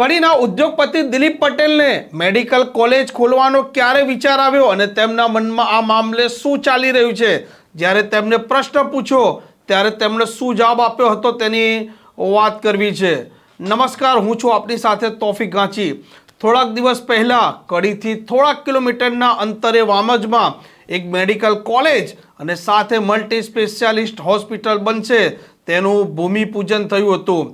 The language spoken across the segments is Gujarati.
કડીના ઉદ્યોગપતિ દિલીપ પટેલને મેડિકલ કોલેજ ખોલવાનો ક્યારે વિચાર આવ્યો અને તેમના મનમાં આ મામલે શું ચાલી રહ્યું છે? જ્યારે તેમને પ્રશ્ન પૂછ્યો, ત્યારે તેમણે શું જવાબ આપ્યો હતો તેની વાત કરવી છે. નમસ્કાર, હું છું આપની સાથે તોફિક ગાંચી. થોડાક દિવસ પહેલાં, કડીથી થોડાક કિલોમીટરના અંતરે વામજમાં એક મેડિકલ કોલેજ અને સાથે મલ્ટી સ્પેશિયાલિસ્ટ હોસ્પિટલ બનશે. તેનું ભૂમિપૂજન થયું હતું.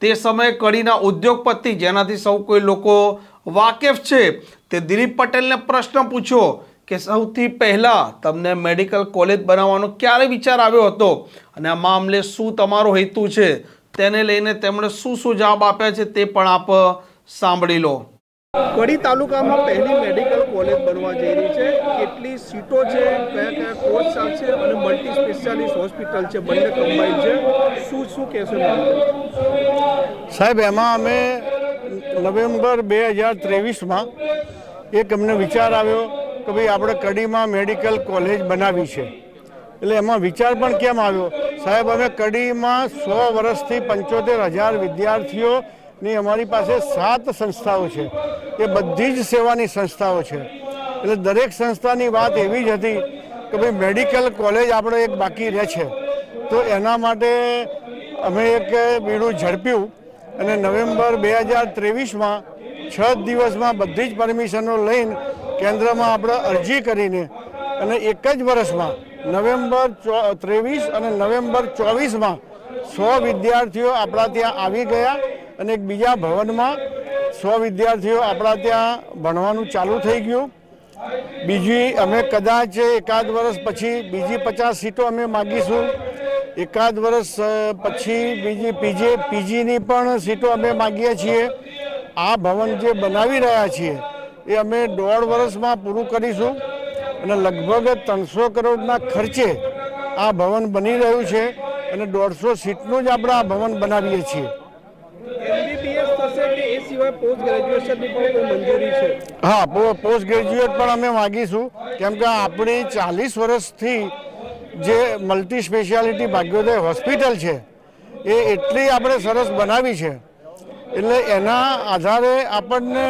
તે સમયે કડીના ઉદ્યોગપતિ, જેનાથી સૌ કોઈ લોકો વાકેફ છે, તે દિલીપ પટેલને પ્રશ્ન પૂછ્યો કે સૌથી પહેલાં તમને મેડિકલ કોલેજ બનાવવાનો ક્યારે વિચાર આવ્યો હતો? અને આ મામલે શું તમારો હેતુ છે? તેને લઈને તેમણે શું શું જવાબ આપ્યા છે તે પણ આપ સાંભળી લો. કડી તાલુકામાં પહેલી મેડિકલ કોલેજ બનવા જઈ રહી છે. કેટલી સીટો છે, કયા કયા કોર્સ આવશે અને મલ્ટી સ્પેશિયાલિસ્ટ હોસ્પિટલ છે, બંને કમ્બાઈન છે. શું શું કહેશો? સાહેબ, એમાં અમે નવેમ્બર બે હજાર ત્રેવીસમાં એક અમને વિચાર આવ્યો કે ભાઈ આપણે કડીમાં મેડિકલ કોલેજ બનાવી છે. એટલે એમાં વિચાર પણ કેમ આવ્યો? સાહેબ, અમે કડીમાં સો વર્ષથી પંચોતેર હજાર વિદ્યાર્થીઓની અમારી પાસે સાત સંસ્થાઓ છે. એ બધી જ સેવાની સંસ્થાઓ છે. એટલે દરેક સંસ્થાની વાત એવી જ હતી કે ભાઈ મેડિકલ કોલેજ આપણે એક બાકી રહે છે. તો એના માટે અમે એક બીડું ઝડપ્યું અને નવેમ્બર બે હજાર ત્રેવીસમાં છ દિવસમાં બધી જ પરમિશનો લઈને કેન્દ્રમાં આપણે અરજી કરીને અને એક જ વર્ષમાં નવેમ્બર ત્રેવીસ અને નવેમ્બર ચોવીસમાં સો વિદ્યાર્થીઓ આપણા ત્યાં આવી ગયા અને એક બીજા ભવનમાં સો વિદ્યાર્થીઓ આપણા ત્યાં ભણવાનું ચાલુ થઈ ગયું. બીજી અમે કદાચ એકાદ વર્ષ પછી બીજી પચાસ સીટો અમે માગીશું. એકાદ વર્ષ પછી બીજી પીજી પીજીની પણ સીટો અમે માગીએ છીએ. આ ભવન જે બનાવી રહ્યા છીએ એ અમે દોઢ વર્ષમાં પૂરું કરીશું અને લગભગ ત્રણસો કરોડના ખર્ચે આ ભવન બની રહ્યું છે અને દોઢસો સીટનું જ આપણે આ ભવન બનાવીએ છીએ. હા પોસ્ટ ગ્રેજ્યુએટ પણ અમે માગીશું. કેમ કે આપણી ચાલીસ વર્ષથી જે મલ્ટી સ્પેશિયાલિટી ભાગ્યોદય હોસ્પિટલ છે, એ એટલી આપણે સરસ બનાવી છે. એટલે એના આધારે આપણને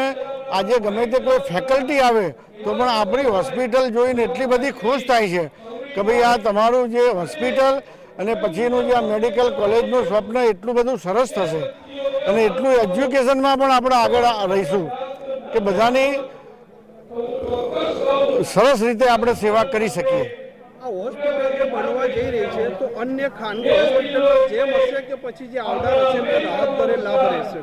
આજે ગમે તે કોઈ ફેકલ્ટી આવે, તો પણ આપણી હોસ્પિટલ જોઈને એટલી બધી ખુશ થાય છે કે ભાઈ આ તમારું જે હોસ્પિટલ અને પછીનું જે આ મેડિકલ કોલેજનું સ્વપ્ન એટલું બધું સરસ થશે. અને એટલું એજ્યુકેશનમાં પણ આપણે આગળ રહીશું કે બધાની સરસ રીતે આપણે સેવા કરી શકીએ. આ હોસ્પિટલ જે બનવા જઈ રહી છે, તો અન્ય ખાનગી હોસ્પિટલ જેમ હશે કે પછી જે આવનાર હશે એમને રાહત દરે લાભ રહેશે?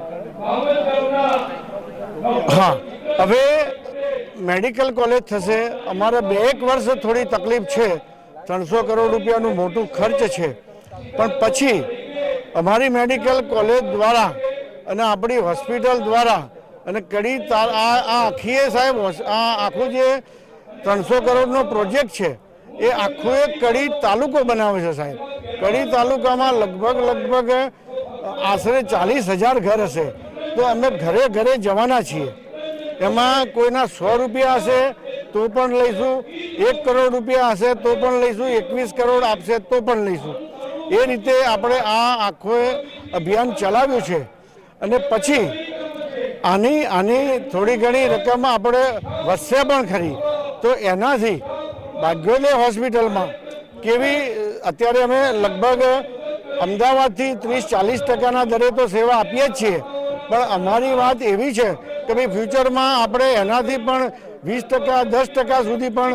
હા, હવે મેડિકલ કોલેજ થશે. અમારે બે એક વર્ષ થોડી તકલીફ છે. ત્રણસો કરોડ રૂપિયાનું મોટું ખર્ચ છે. પણ પછી અમારી મેડિકલ કોલેજ દ્વારા અને આપણી હોસ્પિટલ દ્વારા અને કડી તાર આ આખીએ સાહેબ આ આખું જે ત્રણસો કરોડનો પ્રોજેક્ટ છે એ આખો એક કડી તાલુકો બનાવે છે સાહેબ. કડી તાલુકામાં લગભગ લગભગ આશરે ચાલીસ હજાર ઘર હશે. તો અમે ઘરે ઘરે જવાના છીએ. એમાં કોઈના સો રૂપિયા હશે તો પણ લઈશું, એક કરોડ રૂપિયા હશે તો પણ લઈશું, એકવીસ કરોડ આપશે તો પણ લઈશું. એ રીતે આપણે આ આખો અભિયાન ચલાવ્યું છે. અને પછી આની આની થોડી ઘણી રકમ આપણે વધશે પણ ખરી. તો એનાથી ભાગ્યોદય હોસ્પિટલમાં. કેવી, અત્યારે અમે લગભગ અમદાવાદથી ત્રીસ, ચાલીસ ટકાના દરે તો સેવા આપીએ જ છીએ. પણ અમારી વાત એવી છે કે ભાઈ ફ્યુચરમાં આપણે એનાથી પણ વીસ ટકા, દસ ટકા સુધી પણ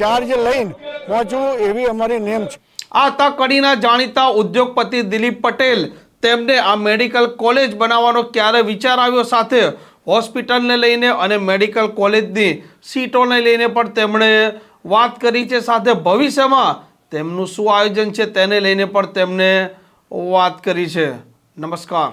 ચાર્જ લઈને પહોંચવું એવી અમારી નેમ છે. આ હતા કડીના જાણીતા ઉદ્યોગપતિ દિલીપ પટેલ તેમને આ મેડિકલ કોલેજ બનાવવાનો ક્યારે વિચાર આવ્યો સાથે હોસ્પિટલને લઈને અને મેડિકલ કોલેજની સીટોને લઈને પણ તેમણે વાત કરી છે સાથે ભવિષ્યમાં તેમનું શું આયોજન છે તેને લઈને પણ તેમને વાત કરી છે. નમસ્કાર.